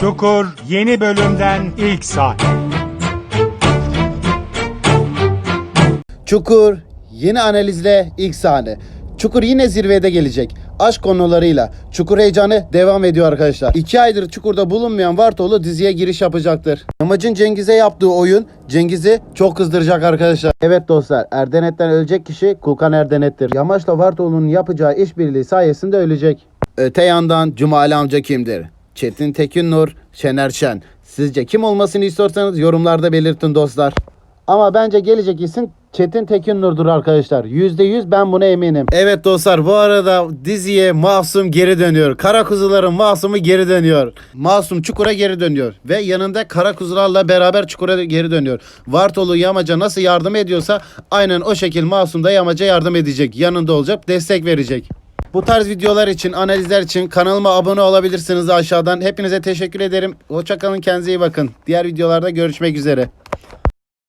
Çukur yeni bölümden ilk sahne. Çukur yeni analizle ilk sahne. Çukur yine zirvede gelecek. Aşk konularıyla. Çukur heyecanı devam ediyor arkadaşlar. İki aydır Çukur'da bulunmayan Vartoğlu diziye giriş yapacaktır. Amacın Cengiz'e yaptığı oyun Cengiz'i çok kızdıracak arkadaşlar. Evet dostlar Erdenet'ten ölecek kişi Kulkan Erdenet'tir. Yamaç'la Vartoğlu'nun yapacağı işbirliği sayesinde ölecek. Öte yandan Cumali amca kimdir? Çetin Tekinnur, Şener Şen. Sizce kim olmasını istiyorsanız yorumlarda belirtin dostlar. Ama bence gelecek isim Çetin Tekinnur'dur arkadaşlar. %100 ben buna eminim. Evet dostlar bu arada diziye Masum geri dönüyor. Kara kuzuların Masum'u geri dönüyor. Masum Çukur'a geri dönüyor. Ve yanında kara kuzularla beraber Çukur'a geri dönüyor. Vartolu Yamaca nasıl yardım ediyorsa aynen o şekil Masum da Yamaca yardım edecek. Yanında olacak, destek verecek. Bu tarz videolar için, analizler için kanalıma abone olabilirsiniz aşağıdan. Hepinize teşekkür ederim. Hoşçakalın, kendinize iyi bakın. Diğer videolarda görüşmek üzere.